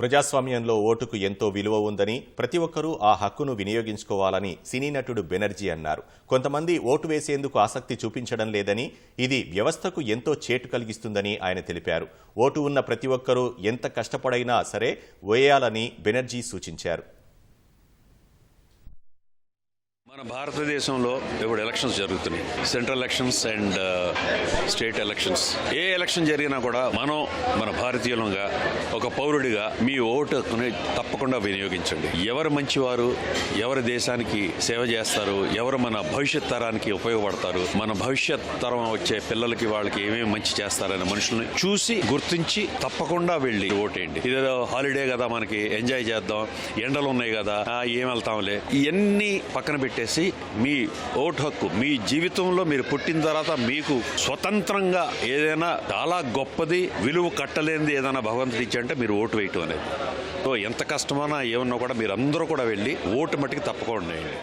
ప్రజాస్వామ్యంలో ఓటుకు ఎంతో విలువ ఉందని ప్రతి ఒక్కరూ ఆ హక్కును వినియోగించుకోవాలని సినీ నటుడు బెనర్జీ అన్నారు. కొంతమంది ఓటు వేసేందుకు ఆసక్తి చూపించడం లేదని ఇది వ్యవస్థకు ఎంతో చేటు కలిగిస్తుందని ఆయన తెలిపారు. ఓటు ఉన్న ప్రతి ఒక్కరూ ఎంత కష్టపడైనా సరే వేయాలని బెనర్జీ సూచించారు. మన భారతదేశంలో ఇప్పుడు ఎలక్షన్స్ జరుగుతున్నాయి. Central elections and state elections A election జరిగినా కూడా మనం మన భారతీయులంగా ఒక పౌరుడిగా మీ ఓటుని తప్పకుండా వినియోగించండి. ఎవరు మంచివారు ఎవరి దేశానికి సేవ చేస్తారు ఎవరు మన భవిష్యత్ తరానికి ఉపయోగపడతారు మన భవిష్యత్ తరం వచ్చే పిల్లలకి వాళ్ళకి ఏమేమి మంచి చేస్తారనే మనుషుల్ని చూసి గుర్తించి తప్పకుండా వెళ్ళి ఓటేయండి. ఇదేదో హాలిడే కదా మనకి ఎంజాయ్ చేద్దాం. ఎండలు ఉన్నాయి కదా ఏం వెళ్తాంలే. ఇవన్నీ పక్కన పెట్టి పెట్టేసి మీ ఓటు హక్కు మీ జీవితంలో మీరు పుట్టిన తర్వాత మీకు స్వతంత్రంగా ఏదైనా చాలా గొప్పది విలువ కట్టలేనిది ఏదైనా భగవంతుడు అంటే మీరు ఓటు వేయటం అనేది. సో ఎంత కష్టమైనా ఏమన్నా కూడా మీరు అందరూ కూడా వెళ్ళి ఓటు మట్టుకు తప్పకుండా వేయండి.